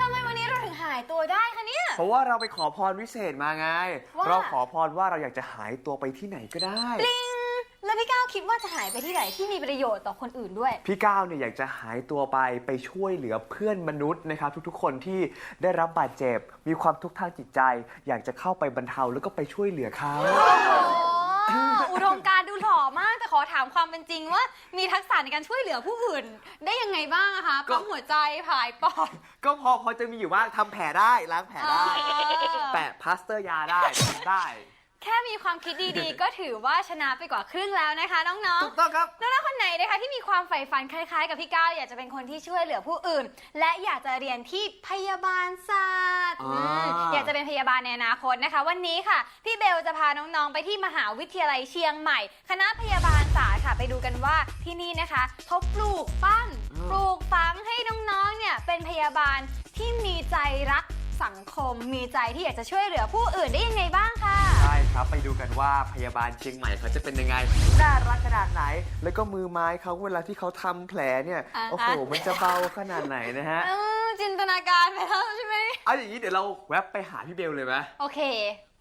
ทำไมวันนี้เราถึงหายตัวได้คะเนี่ย เพราะว่าเราไปขอพรวิเศษมาไง ว่า เราขอพรว่าเราอยากจะหายตัวไปที่ไหนก็ได้แล้วพี่ก้าวคิดว่าจะหายไปที่ไหนที่มีประโยชน์ต่อคนอื่นด้วย พี่ก้าวเนี่ยอยากจะหายตัวไปไปช่วยเหลือเพื่อนมนุษย์นะครับทุกๆ คนที่ได้รับบาดเจ็บ มีความทุกข์ทางจิตใจ อยากจะเข้าไปบรรเทาแล้วก็ไปช่วยเหลือเขา โอ้อุดมการณ์ดูหล่อมากแต่ขอถามความเป็นจริงว่ามีทักษะในการช่วยเหลือผู้อื่น ได้ยังไงบ้างอะคะก็ ปั๊มหัวใจผายปอดก็พอพอจะมีอยู่บ้างทำแผลได้ล้างแผลได้ เออ แปะพลาสเตอร์ยาได้ทำได้ แค่มีความคิดดีๆ ก็ถือว่าชนะไปกว่าครึ่งแล้วนะคะน้องถูกต้องครับๆน้องๆคนไหนนะคะที่มีความใฝ่ฝันคล้ายๆ กับพี่ก้าวอยากจะเป็นคนที่ช่วยเหลือผู้อื่น และอยากจะเรียนที่พยาบาลศาสตร์อ่า อืมอยากจะเป็นพยาบาลในอนาคตนะคะ วันนี้ค่ะ พี่เบลจะพาน้องๆไปที่มหาวิทยาลัยเชียงใหม่ คณะพยาบาลศาสตร์ค่ะ ไปดูกันว่าที่นี่นะคะเขาปลูกปั้นปลูกฝังให้น้องๆเนี่ยเป็นพยาบาลที่มีใจรักสังคม มีใจที่อยากจะช่วยเหลือผู้อื่นได้ยังไงบ้าง ดูกันว่าพยาบาลเชียงใหม่เขาจะเป็นยังไง น่ารักขนาดไหน แล้วก็มือไม้เขาเวลาที่เขาทำแผลเนี่ย อ่าฮะโอ้โห มันจะเบาขนาดไหนนะฮะเออจินตนาการไปแล้วใช่ไหม เอาอย่างนี้เดี๋ยวเราแวบไปหาพี่เบลเลยไหมโอเค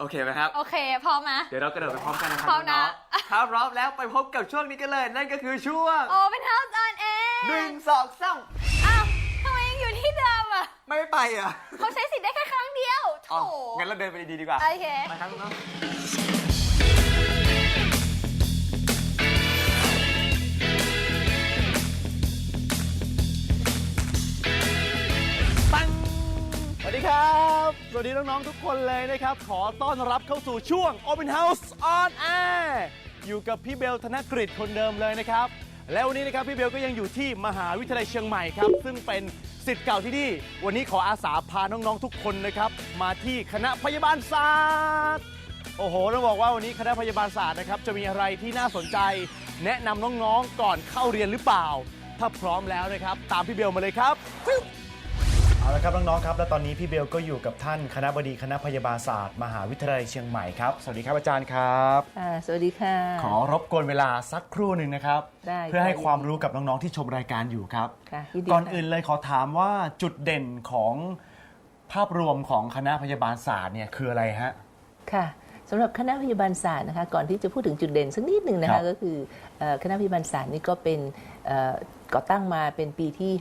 โอเคไหมครับ โอเค พร้อมไหมเดี๋ยวเรากระโดดไปพร้อมกันนะครัพร้อมนะน้องๆถ้าพร้อมแล้วไปพบกับช่วงนี้กันเลย นั่นก็คือช่วงโอ้เป็นเฮาส์ออนแอร์หนึ่งสองสาม ดิมอะไม่ไปอะเขาใช้สิทธิ์ได้แค่ครั้งเดียวโถอ๋องั้นเราเดินไปดีๆดีกว่า โอเคไปครับน้องปังสวัสดีครับ สวัสดีน้อง ๆ ทุกคนเลยนะครับ ขอต้อนรับเข้าสู่ช่วง Open House on Air อยู่กับพี่เบลธนกฤษคนเดิมเลยนะครับ แล้ววันนี้นะครับพี่เบลก็ยังอยู่ที่มหาวิทยาลัยเชียงใหม่ครับ ซึ่งเป็น สิทธิ์เก่าที่นี่ วันนี้ขออาสาพาน้องๆทุกคนนะครับ มาที่คณะพยาบาลศาสตร์โอ้โหต้องบอกว่าวันนี้คณะพยาบาลศาสตร์นะครับจะมีอะไรที่น่าสนใจ แนะนำน้องๆก่อนเข้าเรียนหรือเปล่า ถ้าพร้อมแล้วนะครับ ตามพี่เบลมาเลยครับ เอาละครับน้องๆครับและตอนนี้พี่เบลก็อยู่กับท่านคณะบดีคณะพยาบาลศาสตร์มหาวิทยาลัยเชียงใหม่ครับสวัสดีครับอาจารย์ครับค่ะสวัสดีค่ะ ขอรบกวนเวลาสักครู่หนึ่งนะครับ ได้เพื่อให้ค่ะความรู้กับน้องๆที่ชมรายการอยู่ครับ ค่ะยิดีก่อนค่ะ อื่นเลยขอถามว่าจุดเด่นของภาพรวมของคณะพยาบาลศาสตร์เนี่ยคืออะไรฮะ ค่ะสำหรับคณะพยาบาลศาสตร์นะคะก่อนที่จะพูดถึงจุดเด่นสักนิดหนึ่งนะครัคะบก็คือเอ่อคณะพยาบาลศาสตร์นี่ก็เป็นเอ่อก่อตั้งมาเป็นปีที่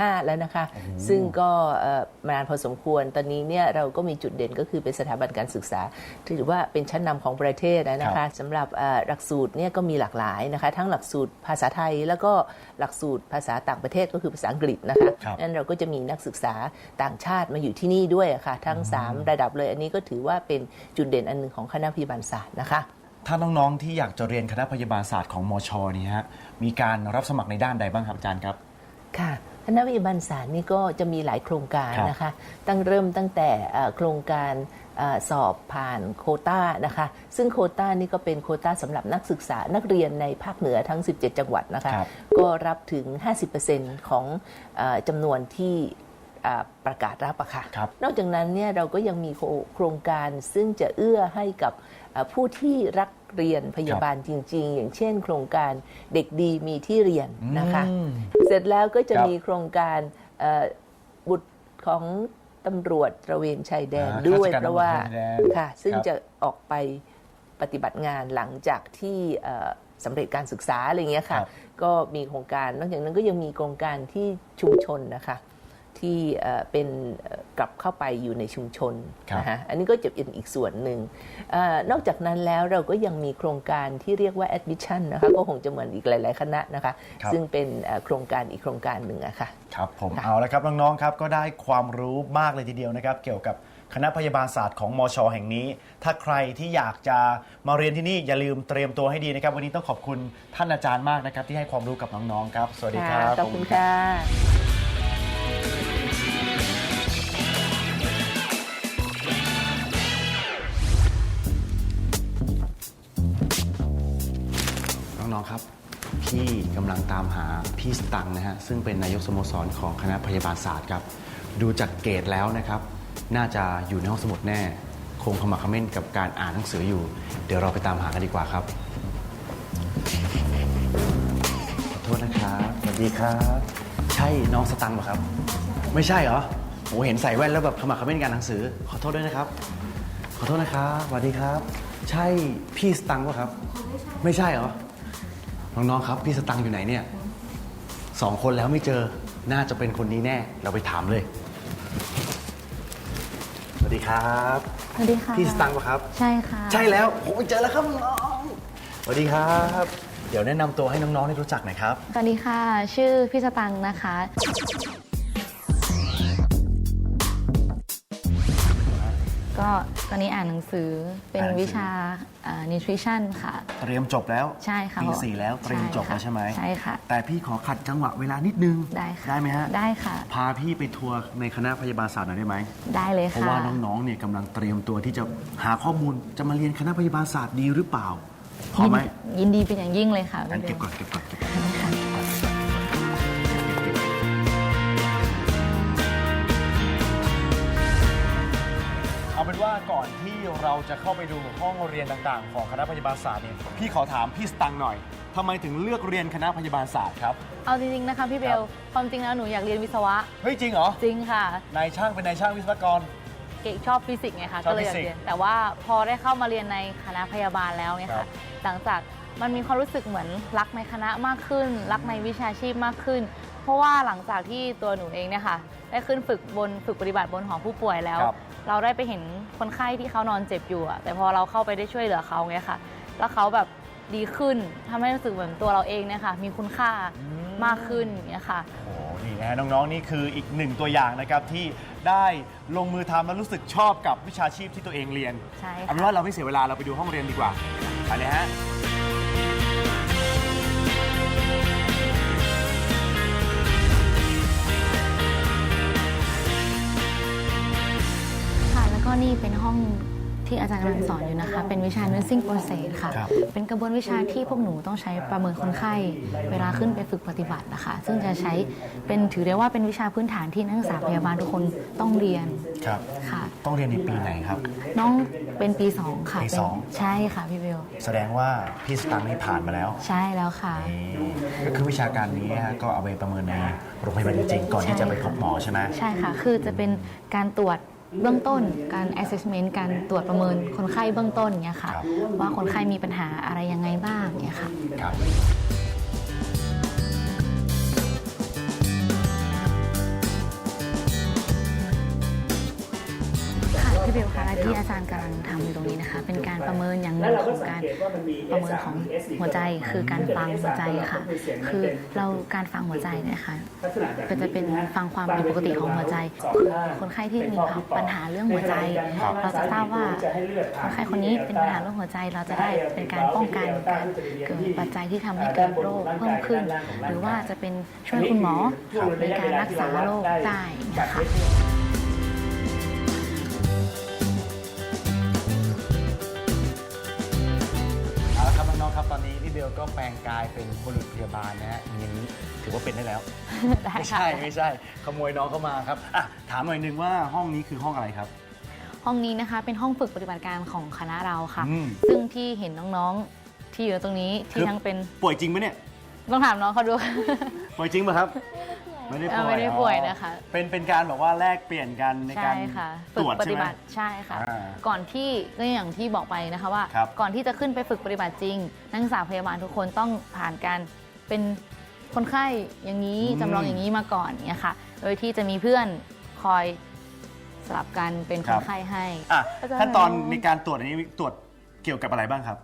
55แล้วนะคะ ซึ่งก็เอ่อมานานพอสมควร ตอนนี้เนี่ยเราก็มีจุดเด่นก็คือเป็นสถาบันการศึกษาที่ถือว่าเป็นชั้นนำของประเทศนะนะคะสำหรับเอ่อหลักสูตรเนี่ยก็มีหลากหลายนะคะ ทั้งหลักสูตรภาษาไทย แล้วก็หลักสูตรภาษาต่างประเทศก็คือภาษาอังกฤษนะคะครับนั้นเราก็จะมีนักศึกษาต่างชาติมาอยู่ที่นี่ด้วยอะค่ะ ทั้ง 3 ระดับเลย อันนี้ก็ถือว่าเป็นจุดเด่นอันหนึ่งของคณะพยาบาลศาสตร์นะคะถ้าน้องๆ ที่อยากจะเรียนคณะพยาบาลศาสตร์ของมชนี่ฮะ มีการรับสมัครในด้านใดบ้างครับอาจารย์ครับ ค่ะ คณะพยาบาลศาสตร์นี่ก็จะมีหลายโครงการครับนะคะ ตั้งเริ่มตั้งแต่เอ่อโครงการเออสอบผ่านโควต้านะคะ ซึ่งโควต้านี่ก็เป็นโควต้าสำหรับนักศึกษานักเรียนในภาคเหนือทั้ง 17 จังหวัดนะคะครับก็รับถึง 50%ของเออจำนวนที่อ่าประกาศรับอะค่ะครับนอกจากนั้นเนี่ยเราก็ยังมีโคโครงการซึ่งจะเอื้อให้กับเอ่อ ผู้ที่รักเรียนพยาบาลจริง ๆ อย่างเช่น โครงการเด็กดีมีที่เรียนนะคะอืมเสร็จแล้วก็จะครับมีโครงการเอ่อบุตรของตำรวจตระเวนชายแดนอ่าด้วยข้าราชการเพราะว่าตำรวจชายแดนค่ะซึ่งครับจะออกไปปฏิบัติงานหลังจากที่เอ่อสำเร็จการศึกษาอะไรเงี้ยค่ะครับก็มีโครงการนอกจากนั้นก็ยังมีโครงการที่ชุมชนนะคะ ที่เอ่อเป็นเอ่อกลับเข้าไปอยู่ในชุมชนครับนะคะอันนี้ก็จะเป็นอีกส่วนหนึ่งเออนอกจากนั้นแล้วเราก็ยังมีโครงการที่เรียกว่า admission นะคะก็คงจะเหมือนอีกหลาย ๆ คณะนะคะครับซึ่งเป็นเอ่อโครงการอีกโครงการหนึ่งอะค่ะครับผมค่ะเอาละครับน้องๆครับก็ได้ความรู้มากเลยทีเดียวนะครับ เกี่ยวกับคณะพยาบาลศาสตร์ของมชแห่งนี้ ถ้าใครที่อยากจะมาเรียนที่นี่อย่าลืมเตรียมตัวให้ดีนะครับ วันนี้ต้องขอบคุณท่านอาจารย์มากนะครับ ที่ให้ความรู้กับน้องๆครับ สวัสดีครับ ขอบคุณค่ะ ตามหาพี่สตังค์นะฮะซึ่งเป็นนายกสโมสรของคณะพยาบาลศาสตร์ครับดูจากเกรดแล้วนะครับ น่าจะอยู่ในห้องสมุดแน่ คงขมักเขม้นกับการอ่านหนังสืออยู่ เดี๋ยวเราไปตามหากันดีกว่าครับ ขอโทษนะครับสวัสดีครับ ใช่น้องสตังค์ป่ะครับ ไม่ใช่เหรอโหเห็นใส่แว่นแล้วแบบขมักเขม้นการหนังสือ ขอโทษด้วยนะครับ ขอโทษนะครับสวัสดีครับ ใช่พี่สตังค์ป่ะครับ ไม่ใช่เหรอ น้องๆครับ พี่สตังค์อยู่ไหนเนี่ยสองคนแล้วไม่เจอน่าจะเป็นคนนี้แน่ เราไปถามเลย สวัสดีครับ สวัสดีค่ะพี่สตังค์ป่ะครับ ใช่ค่ะ ใช่แล้วผมเจอแล้วครับน้องสวัสดีครับ เดี๋ยวแนะนำตัวให้น้องๆได้รู้จักหน่อยครับ สวัสดีค่ะ ชื่อพี่สตังค์นะคะ ก็ ตอนนี้อ่านหนังสือเป็นอ่านหนังสือ วิชาอ่า nutrition ค่ะ เตรียมจบแล้วใช่ค่ะปีสี่แล้วเตรียมจบแล้วใช่ไหมใช่ค่ะ แต่พี่ขอขัดจังหวะเวลานิดนึงได้ค่ะได้ไหมฮะได้ค่ะ พาพี่ไปทัวร์ในคณะพยาบาลศาสตร์หน่อยได้ไหมได้เลยเพราะค่ะว่าน้องๆเนี่ยกำลังเตรียมตัวที่จะหาข้อมูลจะมาเรียนคณะพยาบาลศาสตร์ดีหรือเปล่าพอไหมยินดีเป็นอย่างยิ่งเลยค่ะงั้นพี่เก็บเบลก่อนเก็บก่อนเก็บก่อน ค่ะ ว่าก่อนที่เราจะเข้าไปดูห้องเรียนต่างๆ ของคณะพยาบาลศาสตร์เนี่ยพี่ขอถามพี่สตังค์หน่อยทำไมถึงเลือกเรียนคณะพยาบาลศาสตร์ครับ เอาจริงๆนะคะพี่เบครัลบความจริงแล้วหนูอยากเรียนวิศวะ เฮ้ยจริงเหรอ จริงค่ะ นายช่างเป็นนายช่างวิศวกร เก๋ชอบฟิสิกส์ไงคะ ชอบก็เลยอยากฟิสิกส์เรียน แต่ว่าพอได้เข้ามาเรียนในคณะพยาบาลแล้วเนี่ยครัค่ะบหลังจากมันมีความรู้สึกเหมือนรักในคณะมากขึ้น รักในวิชาชีพมากขึ้น เพราะว่าหลังจากที่ตัวหนูเองเนี่ยค่ะ ได้ขึ้นฝึกบนฝึกปฏิบัติบนหอผู้ป่วยแล้ว ครับ เราได้ไปเห็นคนไข้ที่เขานอนเจ็บอยู่อะแต่พอเราเข้าไปได้ช่วยเหลือเขาเนี่ยค่ะ แล้วเขาแบบดีขึ้นทำให้รู้สึกเหมือนตัวเราเองเนี่ยค่ะ มีคุณค่ามากขึ้นอย่างเงี้ยค่ะโอ้โหนี่นะฮะน้องๆนี่คืออีกหนึ่งตัวอย่างนะครับที่ได้ลงมือทำแล้วรู้สึกชอบกับวิชาชีพที่ตัวเองเรียนใช่ค่ะเอาเป็นว่าเราไม่เสียเวลาเราไปดูห้องเรียนดีกว่าไปเลยฮะ ก็นี่เป็นห้องที่อาจารย์กำลังสอนอยู่นะคะ เป็นวิชา nursing process ค่ะ ครับ เป็นกระบวนวิชาที่พวกหนูต้องใช้ประเมินคนไข้ เวลาขึ้นไปฝึกปฏิบัตินะคะ ซึ่งจะใช้เป็นถือได้ว่าเป็นวิชาพื้นฐานที่นักศึกษาพยาบาลทุกคนต้องเรียนครับ ค่ะ ต้องเรียนในปีไหนครับ น้องเป็นปี 2 ค่ะปีเป็นสองใช่ค่ะพี่เบลแสดงว่าพี่สตังค์นี่ผ่านมาแล้วใช่แล้วค่ะ นี่ก็คือวิชาการนี้ฮะก็เอาไปประเมินในโรงพยาบาลจริงๆก่อนที่จะไปพบหมอใช่ไหม ใช่ค่ะ คือจะเป็นการตรวจ เบื้องต้นการ assessment การตรวจประเมินคนไข้เบื้องต้นอย่างเงี้ยค่ะครับว่าคนไข้มีปัญหาอะไรยังไงบ้างเนี่ยค่ะ ครับ ที่อาจารย์กำลังทำอยู่ตรงนี้นะคะ เป็นการประเมินอย่างหนึ่งของการประเมินของหัวใจคือการฟังหัวใจค่ะ คือเราการฟังหัวใจเนี่ยค่ะก็จะเป็นฟังความผิดปกติของหัวใจคือคนไข้ที่มีปัญหาเรื่องหัวใจ เราจะทราบว่าคนไข้คนนี้เป็นปัญหาเรื่องหัวใจเราจะได้เป็นการป้องกันการเกิดปัจจัยที่ทำให้เกิดโรคเพิ่มขึ้น หรือว่าจะเป็นช่วยคุณหมอในการรักษาโรคได้นะคะ ตอนนี้พี่เบลก็แปลงกายเป็นบุรุษพยาบาลนะฮะอย่างนี้ถือว่าเป็นได้แล้ว ได้ไม่ค่ะ ใช่ไม่ใช่ขโมยน้องเข้ามาครับอะถามหน่อยนึงว่าห้องนี้คือห้องอะไรครับ ห้องนี้นะคะเป็นห้องฝึกปฏิบัติการของคณะเราค่ะ อืม ซึ่งที่เห็นน้องๆที่อยู่ตรงนี้ที่คือทั้งเป็นป่วยจริงไหมเนี่ย ต้องถามน้องเขาดู ป่วยจริงป่ะครับ ไม่ ได้เอ่ป่อวยไม่ได้ป่วยนะคะอ๋อเป็นเป็นการแบบว่าแลกเปลี่ยนกันในใช่การค่ะตฝึรกวจปใช่ฏิไหม บัติใช่ค่ะ อ่าก่อนที่ก็อย่างที่บอกไปนะคะว่า ครับ ก่อนที่จะขึ้นไปฝึกปฏิบัติจริง นักศึกษาพยาบาลทุกคนต้องผ่านการเป็นคนไข้อย่างนี้จำลองอย่างนี้มาก่อนเนี่ยค่ะโดยที่จะมีเพื่อนคอยสลับกันเป็นคนไข้ให้ อะก็จะขั้นตอนในการตรวจอันนี้ตรวจเกี่ยวกับอะไรบ้างครับ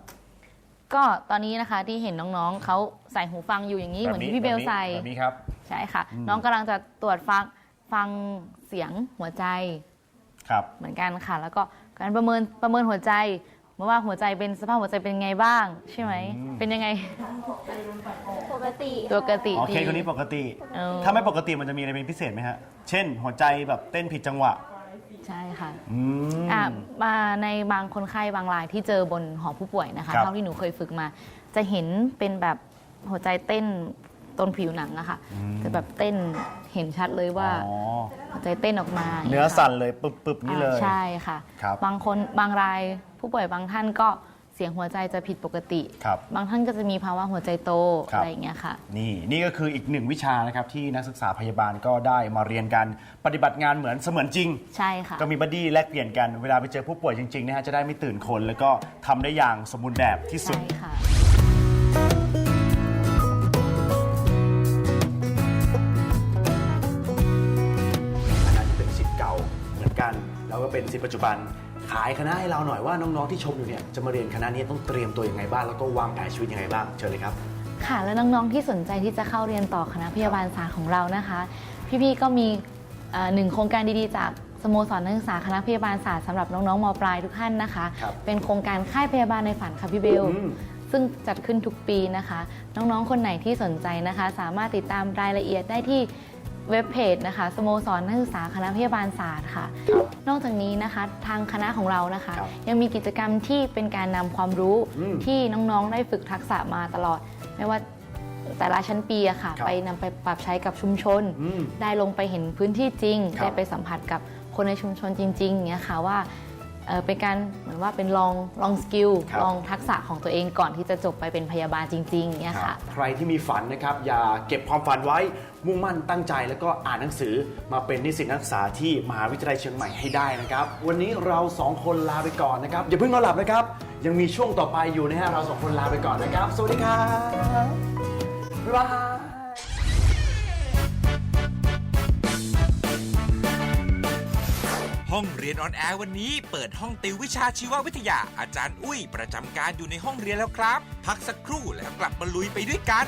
ก็ตอนนี้นะคะที่เห็นน้องๆเขาใส่หูฟังอยู่อย่างนี้เหมือนที่พี่เบลใส่แบบนี้ครับ ใช่ค่ะอืมน้องกำลังจะตรวจฟังฟังเสียงหัวใจครับ เหมือนกันค่ะ แล้วก็การประเมินประเมินหัวใจเมื่อว่าหัวใจเป็นสภาพหัวใจเป็นไงบ้าง ใช่ไหม อืม เป็นยังไงปกติปกติโอเคดีคนนี้ปกติ เออถ้าไม่ปกติมันจะมีอะไรเป็นพิเศษไหมฮะ เช่น หัวใจแบบเต้นผิดจังหวะ ใช่ค่ะอืม อะมาในบางคนไข้บางรายที่เจอบนหอผู้ป่วยนะคะ ครับเท่าที่หนูเคยฝึกมา จะเห็นเป็นแบบหัวใจเต้นต้นผิวหนังอะค่ะจะแบบเต้นเห็นชัดเลยว่าอ๋อหัวใจเต้นออกมาเนื้อสั่นเลยปึบๆนี่เลย อ่าใช่ค่ะครับ บางคนบางรายผู้ป่วยบางท่านก็ เสียงหัวใจจะผิดปกติ ครับ บางท่านก็จะมีภาวะหัวใจโตครับ อะไรอย่างเงี้ยค่ะ นี่นี่ก็คืออีกหนึ่งวิชานะครับที่นักศึกษาพยาบาลก็ได้มาเรียนกันปฏิบัติงานเหมือนเสมือนจริง ใช่ค่ะ ก็มีบัดดี้แลกเปลี่ยนกันเวลาไปเจอผู้ป่วยจริงๆนะฮะจะได้ไม่ตื่นคน แล้วก็ทำได้อย่างสมบูรณ์แบบที่สุด ใช่ค่ะคณะที่เป็นสิทธิ์เก่าเหมือนกัน แล้วก็เป็นสิทธิ์ปัจจุบัน ขายคณะให้เราหน่อยว่าน้องๆที่ชมอยู่เนี่ยจะมาเรียนคณะนี้ต้องเตรียมตัวยังไงบ้างแล้วก็วางแผนชีวิตยังไงบ้างเชิญเลยครับ ค่ะแล้วน้องๆที่สนใจที่จะเข้าเรียนต่อคณะพยาบาลศาสตร์ของเรานะคะ พี่ๆก็มีเอ่อหนึ่งโครงการดีๆ จากสโมสรนักศึกษาคณะพยาบาลศาสตร์สำหรับน้องๆมปลายทุกท่านนะคะ ครับ เป็นโครงการค่ายพยาบาลในฝันค่ะพี่เบล อืม ซึ่งจัดขึ้นทุกปีนะคะ น้องๆ คนไหนที่สนใจนะคะ สามารถติดตามรายละเอียดได้ที่ เว็บเพจนะคะสโมสรนักศึกษาคณะพยาบาลศาสตร์ค่ะนอกจากนี้นะคะทางคณะของเรานะคะ ครับยังมีกิจกรรมที่เป็นการนำความรู้อืมที่น้องๆได้ฝึกทักษะมาตลอด ไม่ว่าแต่ละชั้นปีอะค่ะ ครับ ไปนำไปปรับใช้กับชุมชน อืม ได้ลงไปเห็นพื้นที่จริง ครับได้ไปสัมผัสกับคนในชุมชนจริงๆอย่างเงี้ยค่ะว่า เอ่อเป็นการเหมือนว่าเป็นลองลองสกิลครับ ลองทักษะของตัวเองก่อนที่จะจบไปเป็นพยาบาลจริงๆอย่างเงี้ยค่ะ ใครที่มีฝันนะครับ อย่าเก็บความฝันไว้ มุ่งมั่นตั้งใจแล้วก็อ่านหนังสือมาเป็นนิสิตนักศึกษาที่มหาวิทยาลัยเชียงใหม่ให้ได้นะครับ วันนี้เราสองคนลาไปก่อนนะครับ อย่าเพิ่งนอนหลับนะครับ ยังมีช่วงต่อไปอยู่นะฮะเราสองคนลาไปก่อนนะครับ สวัสดีครับบ๊ายบาย ห้องเรียนออนแอร์วันนี้เปิดห้องติววิชาชีววิทยาอาจารย์อุ้ย ประจำการอยู่ในห้องเรียนแล้วครับ พักสักครู่แล้วกลับมาลุยไปด้วยกัน